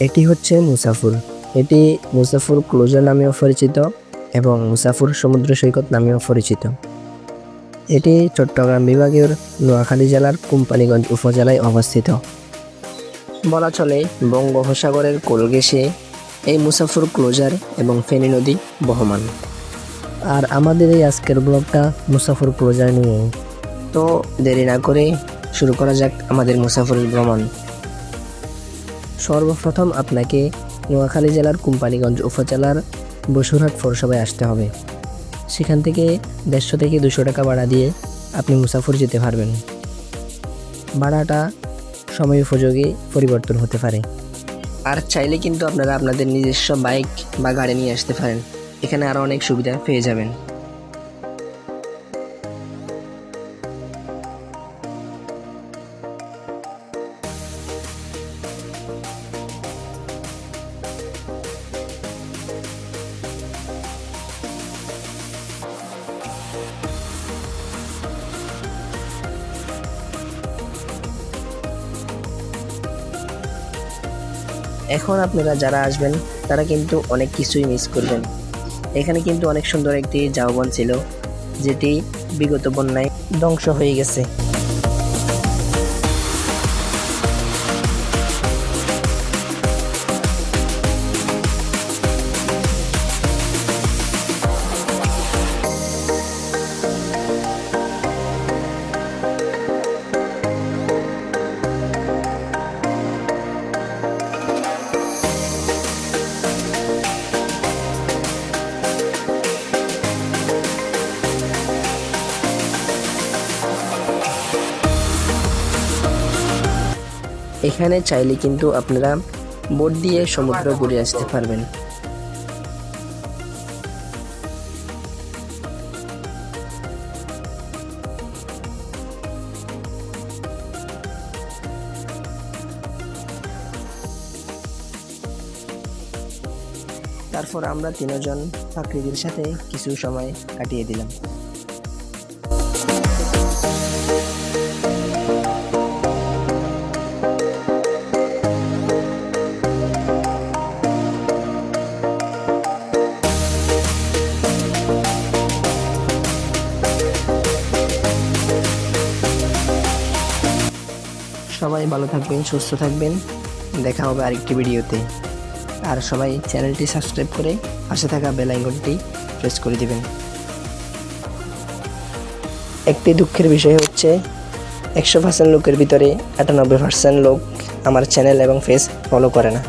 এটি হচ্ছে মুসাফুর। এটি মুসাফুর ক্লোজার নামেও পরিচিত এবং মুসাফুর সমুদ্র সৈকত নামেও পরিচিত। এটি চট্টগ্রাম বিভাগের নোয়াখালী জেলার কোম্পানীগঞ্জ উপজেলায় অবস্থিত। বলা চলে বঙ্গোপসাগরের কোল এই মুসাফুর ক্লোজার এবং ফেনী নদী বহমান। আর আমাদের এই আজকের ব্লগটা মুসাফুর ক্লোজার নিয়ে তো দেরি না করে শুরু করা যাক আমাদের মুসাফুরের ভ্রমণ। সর্বপ্রথম আপনাকে নোয়াখালী জেলার কোম্পানীগঞ্জ উপজেলার বসুরহাট পৌরসভায় আসতে হবে। সেখান থেকে দেড়শো থেকে দুশো টাকা ভাড়া দিয়ে আপনি মুসাফর যেতে পারবেন। ভাড়াটা সময় উপযোগী পরিবর্তন হতে পারে। আর চাইলে কিন্তু আপনারা আপনাদের নিজস্ব বাইক বা গাড়ি নিয়ে আসতে পারেন। এখানে আরও অনেক সুবিধা পেয়ে যাবেন। এখন আপনারা যারা আসবেন, তারা কিন্তু অনেক কিছুই মিস করবেন। এখানে কিন্তু অনেক সুন্দর একটি ঝাউবন ছিল, যেটি বিগত বন্যায় ধ্বংস হয়ে গেছে। এখানে চাইলে কিন্তু আপনারা বোট দিয়ে সমুদ্র ঘুরে আসতে পারবেন। তারপর আমরা তিনজন প্রাকৃতির সাথে কিছু সময় কাটিয়ে দিলাম। সবাই ভালো থাকবেন, সুস্থ থাকবেন। দেখা হবে আরেকটি ভিডিওতে। আর সবাই চ্যানেলটি সাবস্ক্রাইব করে পাশে থাকা বেল প্রেস করে দিবেন। একটি দুঃখের বিষয় হচ্ছে, একশো পার্সেন্ট লোকের ভিতরে আটানব্বই পার্সেন্ট লোক আমার চ্যানেল এবং ফেস ফলো করে না।